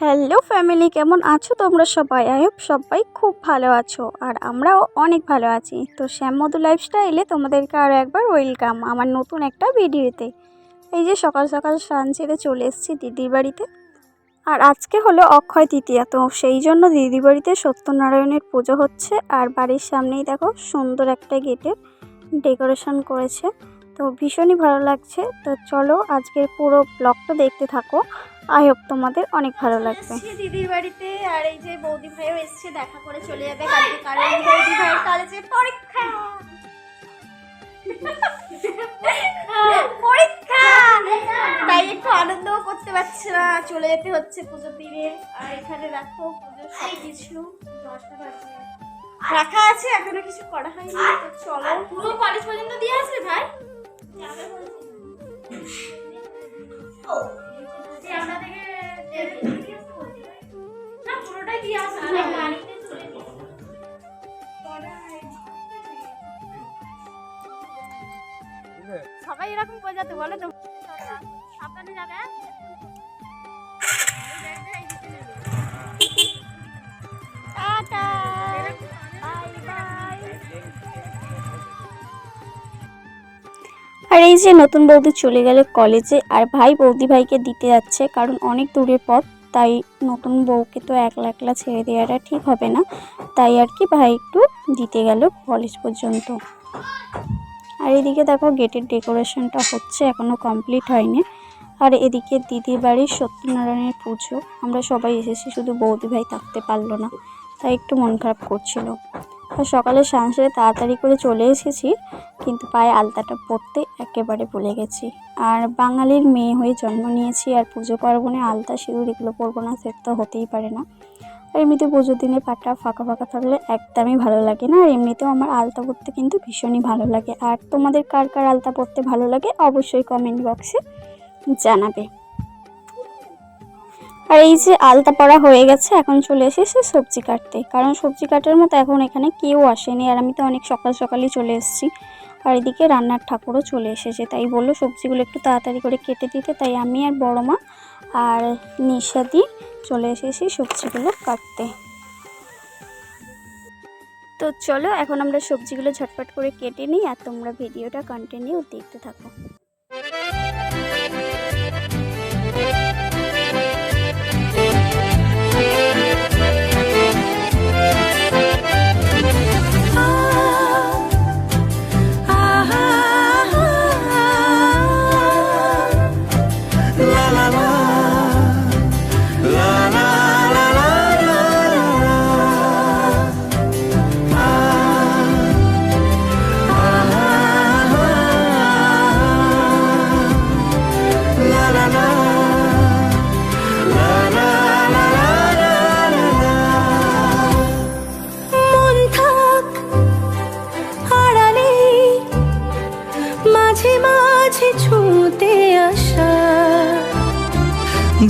Hello family কেমন আছো তোমরা সবাই? আই হোপ সবাই খুব ভালো আছো, আর আমরাও অনেক ভালো আছি। তো শ্যামমধু লাইফস্টাইলে তোমাদেরকে আরও একবার ওয়েলকাম আমার নতুন একটা ভিডিওতে এই যে সকাল সকাল স্নান ছেড়ে চলে এসেছি দিদির বাড়িতে। আর আজকে হলো অক্ষয় তৃতীয়া, তো সেই জন্য দিদির বাড়িতে সত্যনারায়ণের পুজো হচ্ছে। আর বাড়ির সামনেই দেখো সুন্দর একটা গেটে ডেকোরেশন করেছে। তো ভীষণই ভালো লাগছে। তো চলো আজকের পুরো ব্লগটা দেখতে থাকো। আই হোপ তোমাদের অনেক ভালো লাগবে। দিদির বাড়িতে আর এই যে বৌদি ভাইও এসছে দেখা করে চলে যাবে কালকে কারণ বৌদি ভাইয়ের কলেজে পরীক্ষা। পরীক্ষা! তাই একটু আনন্দও করতে পারছে না চলে যেতে হচ্ছে পুজোর দিনে। আর এখানে দেখো পুজোর সব কিছু রাখা আছে এখনও কিছু করা হয়নি তো চলো। পুরো কলেজ পর্যন্ত দিয়ে আসলে ভাই? সবাই এরকম করে যাতে বলে তো। সাবধানে যাবে টাটা। আর এই যে নতুন বৌদি চলে গেলে কলেজে আর ভাই বৌদি ভাইকে দিতে যাচ্ছে, কারণ অনেক দূরের পথ, তাই নতুন বউকে তো একলা একলা ছেড়ে দেওয়াটা ঠিক হবে না। তাই আর কি ভাই একটু দিতে গেল কলেজ পর্যন্ত। আর এদিকে দেখো গেটের ডেকোরেশনটা হচ্ছে এখনও কমপ্লিট হয়নি। আর এদিকে দিদির বাড়ির সত্যনারায়ণের পুজো, আমরা সবাই এসেছি, শুধু বৌদি ভাই থাকতে পারল না, তাই একটু মন খারাপ করছিল। সকালে স্নান সেরে তাড়াতাড়ি করে চলে এসেছি, কিন্তু পায়ে আলতাটা পরতে একেবারে ভুলে গেছি। আর বাঙালির মেয়ে হয়ে জন্ম নিয়েছি, আর পুজো পার্বণে আলতা সিঁদুর এগুলো পরবো না সে তো হতেই পারে না। আর এমনিতে পুজোর দিনে পাটা ফাঁকা ফাঁকা থাকলে একদমই ভালো লাগে না, আর এমনিতেও আমার আলতা পরতে কিন্তু ভীষণই ভালো লাগে। আর তোমাদের কার কার আলতা পরতে ভালো লাগে অবশ্যই কমেন্ট বক্সে জানাবে। আর এই যে আলতা পড়া হয়ে গেছে, এখন চলে এসেছে সবজি কাটতে। কারণ সবজি কাটার মতো এখন এখানে কেউ আসেনি আর আমি তো অনেক সকাল সকালই চলে এসেছি। আর এদিকে রান্নার ঠাকুরও চলে এসেছে, তাই বলল সবজিগুলো একটু তাড়াতাড়ি করে কেটে দিতে। তাই আমি আর বড় মা আর নিশাদি চলে এসেছি সবজিগুলো কাটতে। তো চলো, এখন আমরা সবজিগুলো ঝটপট করে কেটে নিই আর তোমরা ভিডিওটা কন্টিনিউ দেখতে থাকো।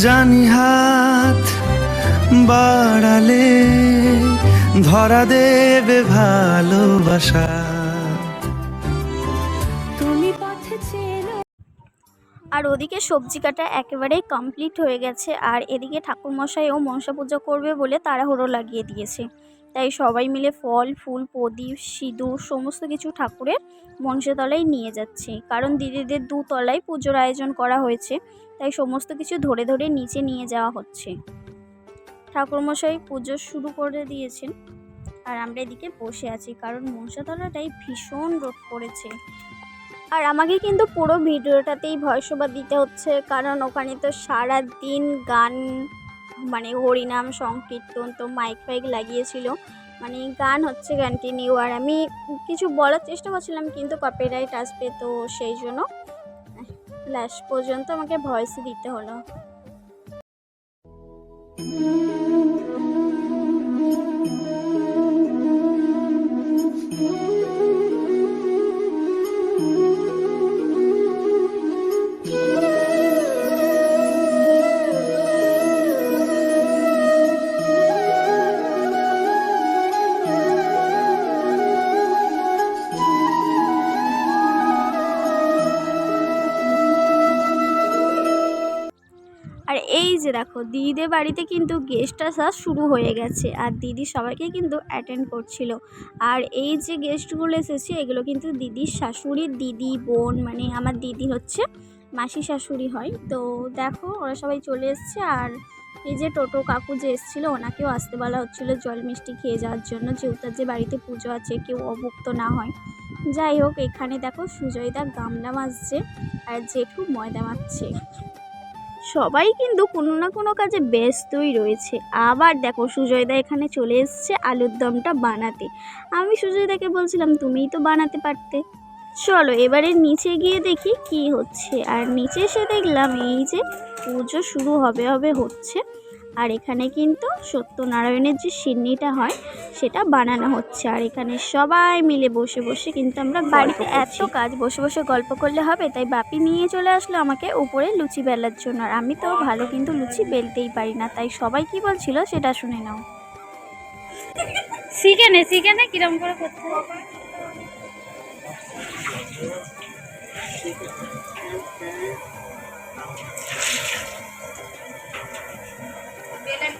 জানি হাত বাড়ালে ধরা দেবে ভালোবাসা। আর ওদিকে সবজি কাটা একেবারেই কমপ্লিট হয়ে গেছে, আর এদিকে ঠাকুরমশাইও মনসা পুজো করবে বলে তাড়াহুড়ো লাগিয়ে দিয়েছে। তাই সবাই মিলে ফল, ফুল, প্রদীপ, সিঁদুর সমস্ত কিছু ঠাকুরের মনসাতলায় নিয়ে যাচ্ছে। কারণ দিদিদের দুতলায় পুজোর আয়োজন করা হয়েছে, তাই সমস্ত কিছু ধরে ধরে নিচে নিয়ে যাওয়া হচ্ছে। ঠাকুরমশাই পুজো শুরু করে দিয়েছেন। আর আমরা এদিকে বসে আছি, কারণ মনসাতলাটাই ভীষণ রোদ পড়েছে। আর আমাকে কিন্তু পুরো ভিডিওটাতেই ভয়েস ওভার দিতে হচ্ছে, কারণ ওখানে তো সারা দিন গান মানে হরিনাম, সংকীর্তন তো মাইক ফাইক লাগিয়েছিল। মানে গান হচ্ছে কন্টিনিউ আর আমি কিছু বলার চেষ্টা করছিলাম কিন্তু কপিরাইট আসবে তো সেই জন্য লাস্ট পর্যন্ত আমাকে ভয়েস দিতে হলো। এই যে দেখো, দিদিদের বাড়িতে কিন্তু গেস্ট আসা শুরু হয়ে গেছে আর দিদি সবাইকে কিন্তু অ্যাটেন্ড করছিল। আর এই যে গেস্টগুলো এসেছে, এগুলো কিন্তু দিদির শাশুড়ির দিদি বোন মানে আমার দিদি হচ্ছে মাসি শাশুড়ি হয়। তো দেখো, ওরা সবাই চলে এসছে আর এই যে টোটো কাকু যে এসেছিল, ওনাকেও আসতে বলা হচ্ছিল জল মিষ্টি খেয়ে যাওয়ার জন্য। যেহেতু যে বাড়িতে পুজো আছে, কেউ অভুক্ত না হয়। যাই হোক, এখানে দেখো সুজয়দা গামলা মাজছে আর জেঠু ময়দা মাখছে। সবাই কিন্তু কোনো না কোনো কাজে ব্যস্তই রয়েছে। আবার দেখো সুজয়দা এখানে চলে এসছে আলুর দমটা বানাতে। আমি সুজয়দাকে বলছিলাম, তুমিই তো বানাতে পারতে। চলো এবারে নিচে গিয়ে দেখি কি হচ্ছে। আর নিচে এসে দেখলাম এই যে পুজো শুরু হবে হবে হচ্ছে। আর এখানে কিন্তু সত্যনারায়ণের যে সিন্নিটা হয় সেটা বানানো হচ্ছে। আর এখানে সবাই মিলে বসে বসে কিন্তু আমরা বাড়িতে এত কাজ বসে বসে গল্প করলে হবে তাই বাপি নিয়ে চলে আসলো আমাকে উপরে লুচি বেলার জন্য। আর আমি তো ভালো কিন্তু লুচি বেলতেই পারি না তাই সবাই কি বলছিল সেটা শুনে নাও। শিখে নে শিখে নে কিরম করে করতে হবে?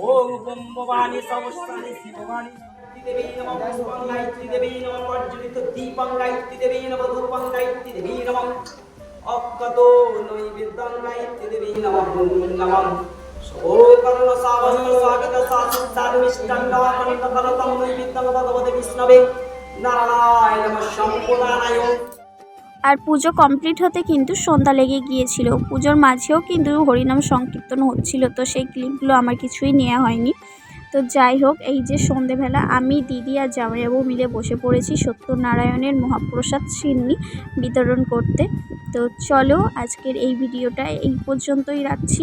ওম কুম্ভবানি সহস্রানি শিববানি দেবী নমঃ পুষ্পং গায়ত্রী দেবী নমঃ প্রজ্বলিত দীপং গায়ত্রী দেবী নমঃ ধূপং গায়ত্রী দেবী নমঃ অজ্ঞত নৈবেদ্যং গায়ত্রী দেবী নমঃ নমঃ সৌকর্ণ সাবস্ত স্বাগত সাসুদ্ধার বিষ্ণবে। নারায়ণ আর পুজো কমপ্লিট হতে কিন্তু সন্ধ্যা লেগে গিয়েছিল। পুজোর মাঝেও কিন্তু হরিনাম সংকীর্তন হচ্ছিল, তো সেই ক্লিপগুলো আমার কিছুই নেওয়া হয়নি। তো যাই হোক, এই যে সন্ধেবেলা আমি, দিদি আর জামাইবাবু মিলে বসে পড়েছি সত্যনারায়ণের মহাপ্রসাদ সিন্নি বিতরণ করতে। তো চলো, আজকের এই ভিডিওটা এই পর্যন্তই রাখছি।